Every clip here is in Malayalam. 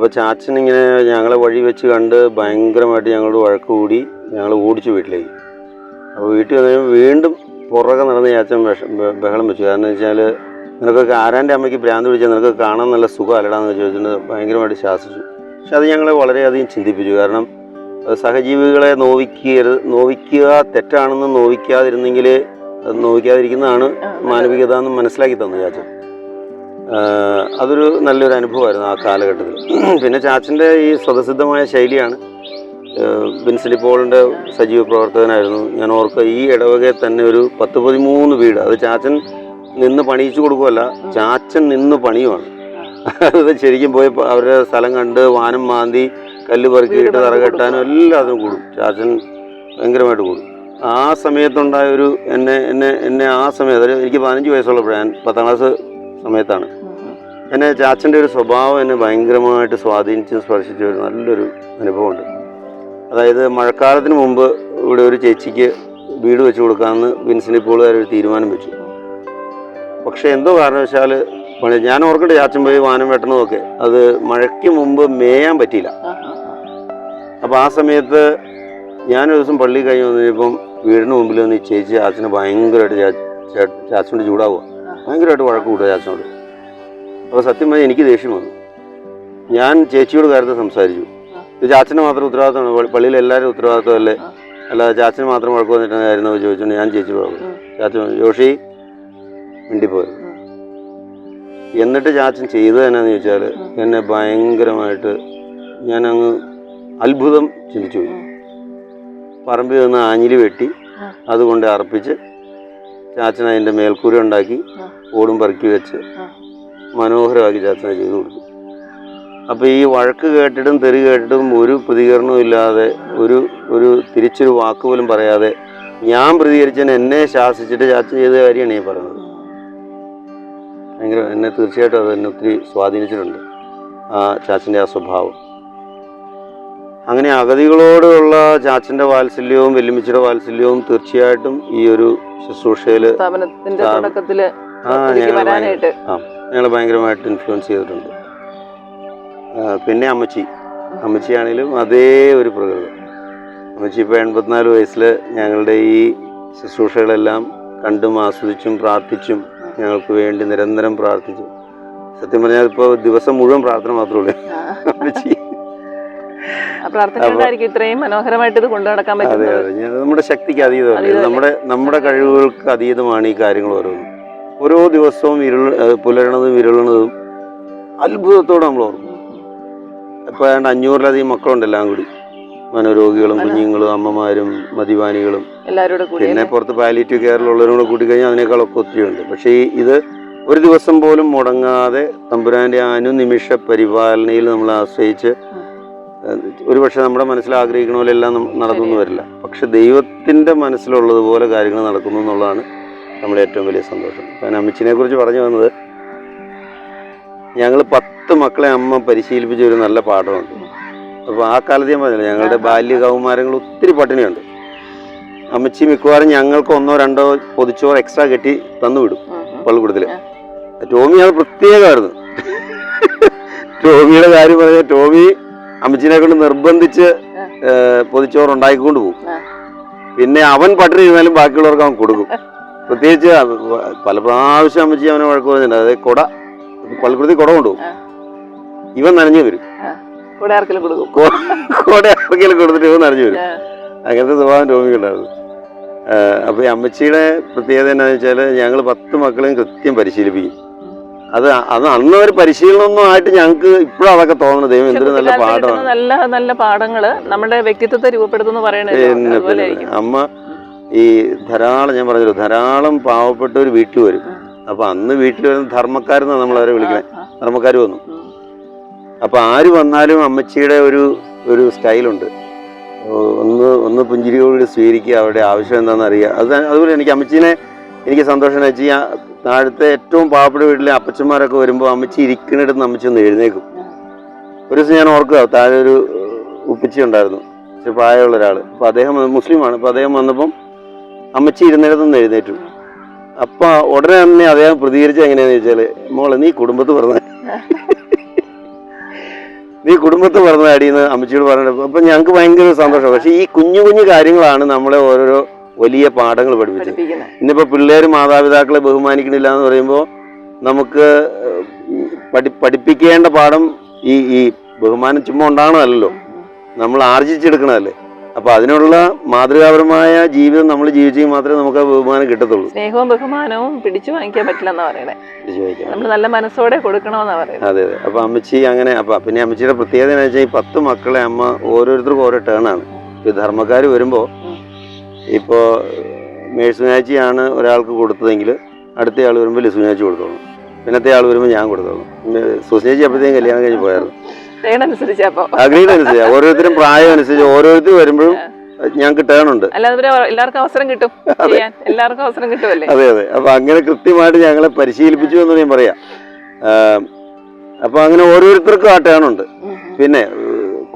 അപ്പോൾ ചാച്ചൻ ഇങ്ങനെ ഞങ്ങളെ വഴി വെച്ച് കണ്ട് ഭയങ്കരമായിട്ട് ഞങ്ങളോട് വഴക്ക് കൂടി ഞങ്ങൾ ഓടിച്ചു വീട്ടിലേക്ക്. അപ്പോൾ വീട്ടിൽ വന്നു വീണ്ടും പുറകെ നടന്ന് ചാച്ചൻ ബഹളം വെച്ചു. കാരണം എന്ന് വെച്ചാൽ നിനക്കൊക്കെ ആരാന്റെ അമ്മയ്ക്ക് ഭ്രാന്ത് പിടിച്ചാൽ നിനക്ക് കാണാൻ നല്ല സുഖം അല്ലടാന്ന് ചോദിച്ചിട്ട് ഭയങ്കരമായിട്ട് ശാസിച്ചു. പക്ഷെ അത് ഞങ്ങളെ വളരെയധികം ചിന്തിപ്പിച്ചു. കാരണം സഹജീവികളെ നോവിക്കരുത് നോവിക്കുക തെറ്റാണെന്ന് നോവിക്കാതിരുന്നെങ്കിൽ അത് നോവിക്കാതിരിക്കുന്നതാണ് മാനവികത എന്ന് മനസ്സിലാക്കി തന്നു ചാച്ചൻ. അതൊരു നല്ലൊരു അനുഭവമായിരുന്നു ആ കാലഘട്ടത്തിൽ. പിന്നെ ചാച്ചന്റെ ഈ സ്വതസിദ്ധമായ ശൈലിയാണ് ബിൻസിലി പോളിന്റെ സജീവ പ്രവർത്തകനായിരുന്നു. ഞാൻ ഓർക്കുക ഈ ഇടവകയിൽ തന്നെ ഒരു പത്ത് പതിമൂന്ന് വീട് അത് ചാച്ചൻ നിന്ന് പണിയിച്ചു കൊടുക്കുമല്ല ചാച്ചൻ നിന്ന് പണിയുമാണ് അത് ശരിക്കും പോയി അവരുടെ സ്ഥലം കണ്ട് വാനം മാന്തി കല്ല് പെറുക്കിയിട്ട് തറ കെട്ടാനും എല്ലാത്തിനും കൂടും. ചാച്ചൻ ഭയങ്കരമായിട്ട് കൂടും. ആ സമയത്തുണ്ടായ ഒരു എന്നെ എന്നെ എന്നെ ആ സമയത്ത് എനിക്ക് പതിനഞ്ച് വയസ്സുള്ളപ്പോഴാണ് ഞാൻ പത്താം ക്ലാസ് സമയത്താണ് എന്നെ ചാച്ചന്റെ ഒരു സ്വഭാവം എന്നെ ഭയങ്കരമായിട്ട് സ്വാധീനിച്ച് സ്പർശിച്ച ഒരു നല്ലൊരു അനുഭവമുണ്ട്. അതായത് മഴക്കാലത്തിന് മുമ്പ് ഇവിടെ ഒരു ചേച്ചിക്ക് വീട് വെച്ച് കൊടുക്കാമെന്ന് പോളുകാർ ഒരു തീരുമാനം വെച്ചു. പക്ഷേ എന്തോ കാരണവശാൽ പണി ഞാൻ ഓർക്കട്ടെ ചാച്ചൻ പോയി വാനം വെട്ടണതൊക്കെ അത് മഴയ്ക്ക് മുമ്പ് മേയാൻ പറ്റിയില്ല. അപ്പോൾ ആ സമയത്ത് ഞാനൊരു ദിവസം പള്ളി കഴിഞ്ഞ് വന്നു കഴിഞ്ഞപ്പം വീടിന് മുമ്പിൽ വന്ന് ഈ ചേച്ചി ചാച്ചന് ഭയങ്കരമായിട്ട് ചാച്ചന്റെ ചൂടാവുക. ഭയങ്കരമായിട്ട് വഴക്ക് കൂടുക ചാച്ചനോട്. അപ്പോൾ സത്യം പറഞ്ഞാൽ എനിക്ക് ദേഷ്യം വന്നു. ഞാൻ ചേച്ചിയോട് കാര്യത്തിൽ സംസാരിച്ചു. ചാച്ചന് മാത്രം ഉത്തരവാദിത്തമാണ് പള്ളി- പള്ളിയിൽ എല്ലാവരും ഉത്തരവാദിത്തമല്ലേ അല്ല? ചാച്ചന് മാത്രം വഴക്ക് വന്നിട്ടായിരുന്നു ചോദിച്ചുകൊണ്ട് ഞാൻ ചേച്ചി പറഞ്ഞു. ചാച്ചൻ ജോഷി മിണ്ടിപ്പോയത് എന്നിട്ട് ചാച്ചൻ ചെയ്തത് എന്നാന്ന് ചോദിച്ചാൽ എന്നെ ഭയങ്കരമായിട്ട് ഞാൻ അങ്ങ് അത്ഭുതം ചിന്തിച്ചു പോയി. പറമ്പിൽ നിന്ന് ആഞ്ഞിലി വെട്ടി അതുകൊണ്ട് അർപ്പിച്ച് ചാച്ചൻ അതിന്റെ മേൽക്കൂര ഉണ്ടാക്കി ഓടും പെറുക്കി വെച്ച് മനോഹരമാക്കി ചർച്ച ചെയ്തു കൊടുത്തു. അപ്പോൾ ഈ വഴക്ക് കേട്ടിട്ടും തെറി കേട്ടിട്ടും ഒരു പ്രതികരണവും ഇല്ലാതെ ഒരു ഒരു തിരിച്ചൊരു വാക്ക് പോലും പറയാതെ ഞാൻ പ്രതികരിച്ചതിന് എന്നെ ശാസിച്ചിട്ട് ചാച്ചൻ ചെയ്ത കാര്യമാണ് ഈ പറയുന്നത്. ഭയങ്കര എന്നെ തീർച്ചയായിട്ടും അത് എന്നെ ഒത്തിരി സ്വാധീനിച്ചിട്ടുണ്ട് ആ ചാച്ചന്റെ ആ സ്വഭാവം. അങ്ങനെ അഗതികളോടുള്ള ചാച്ചന്റെ വാത്സല്യവും വെല്ലുമിച്ചിയുടെ വാത്സല്യവും തീർച്ചയായിട്ടും ഈ ഒരു ശുശ്രൂഷയിൽ സ്ഥാപനത്തിന്റെ സ്ഥാപനം. തുടക്കത്തിൽ ആ. ഞങ്ങൾ ഭയങ്കരമായിട്ട് ഇൻഫ്ലുവൻസ് ചെയ്തിട്ടുണ്ട്. പിന്നെ അമ്മച്ചി. അമ്മച്ചിയാണെങ്കിലും അതേ ഒരു പ്രകൃതം. അമ്മച്ചി ഇപ്പോൾ എൺപത്തിനാല് വയസ്സിൽ ഞങ്ങളുടെ ഈ ശുശ്രൂഷകളെല്ലാം കണ്ടും ആസ്വദിച്ചും പ്രാർത്ഥിച്ചും ഞങ്ങൾക്ക് വേണ്ടി നിരന്തരം പ്രാർത്ഥിച്ചു. സത്യം പറഞ്ഞാൽ ഇപ്പോൾ ദിവസം മുഴുവൻ പ്രാർത്ഥന മാത്രമേ ഉള്ളൂ. അമ്മച്ചി. ഇത്രയും മനോഹരമായിട്ട് ഇത് കൊണ്ടുനടക്കാൻ പറ്റുന്നത്. അതെ. നമ്മുടെ ശക്തിക്ക് അതീതമല്ല. നമ്മുടെ നമ്മുടെ കഴിവുകൾക്ക് അതീതമാണ് ഈ കാര്യങ്ങൾ ഓരോന്നും. ഓരോ ദിവസവും ഇരുൾ പുലരണതും ഇരുളണതും അത്ഭുതത്തോടെ നമ്മൾ ഓർക്കും. ഇപ്പോൾ ഏതാണ്ട് അഞ്ഞൂറിലധികം മക്കളുണ്ട് എല്ലാം കൂടി. മനോരോഗികളും കുഞ്ഞുങ്ങളും അമ്മമാരും കൂടി പിന്നെ പുറത്ത് പാലിറ്റീവ് കെയറിലുള്ളവരും കൂടെ കൂട്ടി കഴിഞ്ഞാൽ അതിനേക്കാളൊക്കെ ഒത്തിരി ഉണ്ട്. പക്ഷേ ഈ ഇത് ഒരു ദിവസം പോലും മുടങ്ങാതെ തമ്പുരാന്റെ അനുനിമിഷ പരിപാലനയിൽ നമ്മൾ ആശ്രയിച്ച് ഒരുപക്ഷെ നമ്മുടെ മനസ്സിൽ ആഗ്രഹിക്കണ പോലെ എല്ലാം നടന്നു വരില്ല. പക്ഷെ ദൈവത്തിന്റെ മനസ്സിലുള്ളതുപോലെ കാര്യങ്ങൾ നടക്കുന്നു എന്നുള്ളതാണ് നമ്മുടെ ഏറ്റവും വലിയ സന്തോഷം. ഞാൻ അമ്മച്ചിനെ കുറിച്ച് പറഞ്ഞു വന്നത് ഞങ്ങൾ പത്ത് മക്കളെ അമ്മ പരിശീലിപ്പിച്ച ഒരു നല്ല പാഠമുണ്ട്. അപ്പോൾ ആ കാലത്ത് ഞാൻ പറഞ്ഞില്ല ഞങ്ങളുടെ ബാല്യ കൗമാരങ്ങൾ ഒത്തിരി പട്ടിണിയുണ്ട്. അമ്മച്ചി മിക്കവാറും ഞങ്ങൾക്ക് ഒന്നോ രണ്ടോ പൊതിച്ചോറ് എക്സ്ട്രാ കെട്ടി തന്നു വിടും പള്ളിക്കൂടത്തിൽ ടോമി അത് പ്രത്യേകമായിരുന്നു. ടോമിയുടെ കാര്യം പറഞ്ഞാൽ ടോമി അമ്മച്ചിനെ കൊണ്ട് നിർബന്ധിച്ച് പൊതിച്ചോറുണ്ടാക്കിക്കൊണ്ട് പൊതിച്ചോറ് ഉണ്ടാക്കിക്കൊണ്ട് പോകും. പിന്നെ അവൻ പട്ടിണി ഇരുന്നാലും ബാക്കിയുള്ളവർക്ക് അവൻ കൊടുക്കും. പ്രത്യേകിച്ച് പല പ്രാവശ്യം അമ്മച്ചി അവനെ വഴക്ക് പറഞ്ഞിട്ടുണ്ട്. അതായത് കൊട പലകൃതി കുട കൊണ്ടുപോകും. ഇവൻ നനഞ്ഞു വരും. കൂടെ ആർക്കെങ്കിലും കൊടുത്തിട്ട് ഇവൻ നനഞ്ഞു വരും. അങ്ങനത്തെ സ്വഭാവം രോഗികളുണ്ടായിരുന്നു അപ്പോൾ ഈ അമ്മച്ചിയുടെ പ്രത്യേകത എന്താണെന്ന് വെച്ചാൽ ഞങ്ങൾ പത്ത് മക്കളെയും കൃത്യം പരിശീലിപ്പിക്കും. അത് അത് അന്ന് ഒരു പരിശീലനമൊന്നും ആയിട്ട് ഞങ്ങൾക്ക് ഇപ്പോഴും അതൊക്കെ തോന്നുന്നത്. ദൈവം എന്തൊരു നല്ല പാഠമാണ്. നല്ല നല്ല പാഠങ്ങൾ നമ്മുടെ വ്യക്തിത്വത്തെ രൂപപ്പെടുത്തുന്നു പറയുന്നത് അമ്മ ഈ ധാരാളം ഞാൻ പറഞ്ഞല്ലോ ധാരാളം പാവപ്പെട്ടവർ വീട്ടിൽ വരും. അപ്പൊ അന്ന് വീട്ടിൽ വരുന്ന ധർമ്മക്കാരെന്നാണ് നമ്മൾ അവരെ വിളിക്കുന്നത് ധർമ്മക്കാർ വന്നു. അപ്പോൾ അപ്പൊ ആര് വന്നാലും അമ്മച്ചിയുടെ ഒരു ഒരു സ്റ്റൈലുണ്ട്. ഒന്ന് ഒന്ന് പുഞ്ചിരിയോട് സ്വീകരിക്കുക അവരുടെ ആവശ്യം എന്താണെന്ന് അറിയുക. അത് അതുപോലെ എനിക്ക് അമ്മച്ചീനെ എനിക്ക് സന്തോഷം എന്ന് വെച്ചാൽ താഴത്തെ ഏറ്റവും പാവപ്പെട്ട വീട്ടിലെ അപ്പച്ചന്മാരൊക്കെ വരുമ്പോൾ അമ്മച്ചി ഇരിക്കുന്നിടത്ത് അമ്മച്ചി ഒന്ന് എഴുന്നേക്കും ഒരു ദിവസം ഞാൻ ഓർക്കുക താഴെ ഒരു ഉപ്പച്ചി ഉണ്ടായിരുന്നു. പ്രായമുള്ള ഒരാൾ അപ്പോൾ അദ്ദേഹം മുസ്ലിമാണ്. അപ്പോൾ അദ്ദേഹം വന്നപ്പം അമ്മച്ചി ഇരുന്നിടത്തുനിന്ന് എഴുന്നേറ്റു. അപ്പൊ ഉടനെ തന്നെ അദ്ദേഹം പ്രതികരിച്ചത് എങ്ങനെയാന്ന് വെച്ചാൽ മോളെ നീ കുടുംബത്ത് പറഞ്ഞ നീ കുടുംബത്ത് പറഞ്ഞ അടിയെന്ന് അമ്മച്ചിയോട് പറഞ്ഞു അപ്പൊ ഞങ്ങൾക്ക് ഭയങ്കര സന്തോഷം. പക്ഷെ ഈ കുഞ്ഞു കുഞ്ഞു കാര്യങ്ങളാണ് നമ്മളെ ഓരോരോ വലിയ പാഠങ്ങൾ പഠിപ്പിച്ചത്. ഇന്നിപ്പോ പിള്ളേര് മാതാപിതാക്കളെ ബഹുമാനിക്കണില്ല എന്ന് പറയുമ്പോൾ നമുക്ക് പഠി പഠിപ്പിക്കേണ്ട പാഠം ഈ ഈ ബഹുമാനം ചുമ്മാ ഉണ്ടാകണമല്ലോ നമ്മൾ ആർജിച്ചെടുക്കണമല്ലേ അപ്പൊ അതിനുള്ള മാതൃകാപരമായ ജീവിതം നമ്മൾ ജീവിച്ചെങ്കിൽ മാത്രമേ നമുക്ക് ആ ബഹുമാനം കിട്ടത്തുള്ളൂ. സ്നേഹവും ബഹുമാനവും പിടിച്ചു വാങ്ങിക്കാൻ പറ്റില്ലെന്നാ പറയണേ നമ്മൾ നല്ല മനസ്സോടെ കൊടുക്കണമെന്നാ പറയുന്നത് അതെ അതെ. അപ്പൊ അമ്മച്ചി അങ്ങനെ അപ്പൊ പിന്നെ അമ്മച്ചിയുടെ പ്രത്യേകത എന്ന് വെച്ചാൽ ഈ പത്ത് മക്കളെ അമ്മ ഓരോരുത്തർക്കും ഓരോ ടേണാണ് ഈ ധർമ്മക്കാർ വരുമ്പോൾ ഇപ്പോ ഇപ്പോൾ മേഴ്സുനാച്ചിയാണ് ഒരാൾക്ക് കൊടുത്തതെങ്കിൽ അടുത്ത ആൾ വരുമ്പോൾ ലിസുനാച്ചി കൊടുത്തോളും. പിന്നത്തെ ആൾ വരുമ്പോൾ ഞാൻ കൊടുത്തോളും. സുസ്നേച്ചി അപ്പോഴത്തേക്കും കല്യാണം കഴിഞ്ഞ് പോയായിരുന്നു. അനുസരിച്ച് ഓരോരുത്തരും പ്രായം അനുസരിച്ച് ഓരോരുത്തർ വരുമ്പോഴും ഞാൻ ടേൺ ഉണ്ട്. അല്ലാതെ എല്ലാവർക്കും അവസരം കിട്ടും എല്ലാവർക്കും അവസരം കിട്ടുമല്ലേ അതെ അതെ. അപ്പൊ അങ്ങനെ കൃത്യമായിട്ട് ഞങ്ങളെ പരിശീലിപ്പിച്ചു എന്ന് ഞാൻ പറയാം. അപ്പൊ അങ്ങനെ ഓരോരുത്തർക്കും ആ ടേൺ ഉണ്ട്. പിന്നെ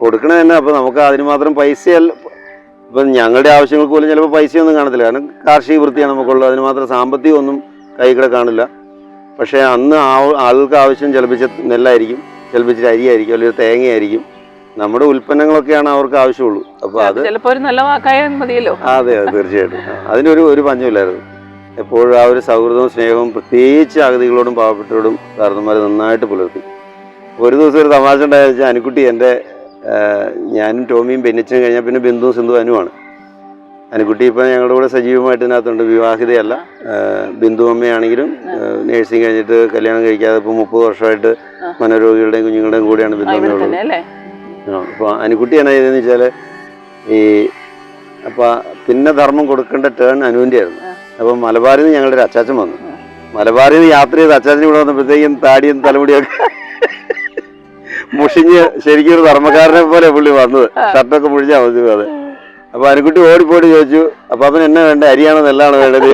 കൊടുക്കണ തന്നെ അപ്പൊ നമുക്ക് അതിന് മാത്രം പൈസയല്ല. ഇപ്പൊ ഞങ്ങളുടെ ആവശ്യങ്ങൾക്ക് പോലും ചിലപ്പോൾ പൈസയൊന്നും കാണത്തില്ല. കാരണം കാർഷിക വൃത്തിയാണ് നമുക്കുള്ളത്. അതിന് മാത്രം സാമ്പത്തികം ഒന്നും കൈകൂടെ കാണില്ല. പക്ഷേ അന്ന് ആൾക്ക് ആളുകൾക്ക് ആവശ്യം ചിലപ്പിച്ച നെല്ലായിരിക്കും. ചിലപ്പിച്ചിട്ട് അരിയായിരിക്കും അല്ലെങ്കിൽ തേങ്ങയായിരിക്കും. നമ്മുടെ ഉൽപ്പന്നങ്ങളൊക്കെയാണ് അവർക്ക് ആവശ്യമുള്ളൂ. അപ്പോൾ അത് ചിലപ്പോൾ ഒരു നല്ല വാക്കായാൽ മതിയല്ലോ. അതെ അതെ തീർച്ചയായിട്ടും. അതിനൊരു ഒരു പഞ്ഞമില്ലായിരുന്നു. എപ്പോഴും ആ ഒരു സൗഹൃദവും സ്നേഹവും പ്രത്യേകിച്ച് അഗതികളോടും പാവപ്പെട്ടവരോടും കാരണന്മാർ നന്നായിട്ട് പുലർത്തി. ഒരു ദിവസം ഒരു തമാശ ഉണ്ടായെന്ന് വെച്ചാൽ അനുക്കുട്ടി എന്റെ ഞാനും ടോമിയും ബെന്നിച്ചും കഴിഞ്ഞാൽ പിന്നെ ബിന്ദു സിന്ധു അനുവാണ്. അനുക്കുട്ടി ഇപ്പം ഞങ്ങളുടെ കൂടെ സജീവമായിട്ട് ഇതിനകത്തുണ്ട്. വിവാഹിതയല്ല. ബിന്ദു അമ്മയാണെങ്കിലും നേഴ്സിംഗ് കഴിഞ്ഞിട്ട് കല്യാണം കഴിക്കാതെ ഇപ്പോൾ മുപ്പത് വർഷമായിട്ട്. മനോരോഗികളുടെയും കുഞ്ഞുങ്ങളുടെയും കൂടെയാണ് അല്ലേ? അപ്പോൾ എന്നാ ചെയ്തതെന്ന് വെച്ചാൽ ഈ അപ്പോൾ പിന്നെ ധർമ്മം കൊടുക്കേണ്ട ടേൺ അനുവിന്റെ ആയിരുന്നു. അപ്പോൾ മലബാറിൽ നിന്ന് ഞങ്ങളുടെ ഒരു അച്ചാച്ചൻ വന്നു. മലബാറിൽ നിന്ന് യാത്ര ചെയ്ത് അച്ചാച്ചൻ ഇവിടെ വന്നപ്പോഴത്തേക്കും താടിയും തലമുടിയൊക്കെ മുഷിഞ്ഞ് ശരിക്കും ഒരു ധർമ്മക്കാരനെ പോലെ പുള്ളി വന്നത്. ഷർട്ടൊക്കെ മുഴിഞ്ഞാൽ മതി അതെ. അപ്പോൾ അനുക്കുട്ടി ഓടിപ്പോടി ചോദിച്ചു അപ്പം അവൻ എന്നെ വേണ്ട? അരിയാണോ നെല്ലാണോ വേണ്ടത്?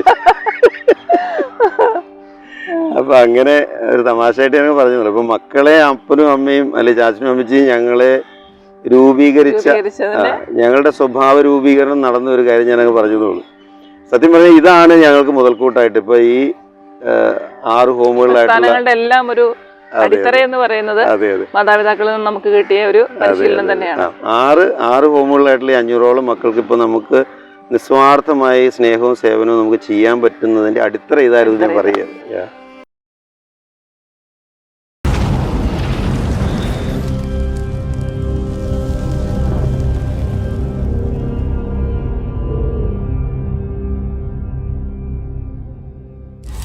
അപ്പൊ അങ്ങനെ ഒരു തമാശയായിട്ട് ഞങ്ങൾ പറഞ്ഞു അപ്പൊ മക്കളെ അപ്പനും അമ്മയും അല്ലെ ചാച്ചനും അമ്മച്ചിയും ഞങ്ങളെ രൂപീകരിച്ച ഞങ്ങളുടെ സ്വഭാവ രൂപീകരണം നടന്ന ഒരു കാര്യം ഞാനങ്ങ് പറഞ്ഞതോളൂ സത്യം പറഞ്ഞാൽ ഇതാണ് ഞങ്ങൾക്ക് മുതൽക്കൂട്ടായിട്ട്. ഇപ്പൊ ഈ ആറ് ഹോമുകളിലായിട്ടുള്ള എല്ലാം ഒരു അടിത്തറ എന്ന് പറയുന്നത് മാതാപിതാക്കളിൽ നിന്ന് നമുക്ക് കിട്ടിയ ഒരു പരിശീലനം തന്നെയാണ്. ആറ് ആറ് ഹോമുകളിലായിട്ടുള്ള അഞ്ഞൂറോളം മക്കൾക്ക് ഇപ്പൊ നമുക്ക് നിസ്വാർത്ഥമായി സ്നേഹവും സേവനവും നമുക്ക് ചെയ്യാൻ പറ്റുന്നതിന്റെ അടിത്തറ ഇതായിരുന്നു ഞാൻ പറയുക.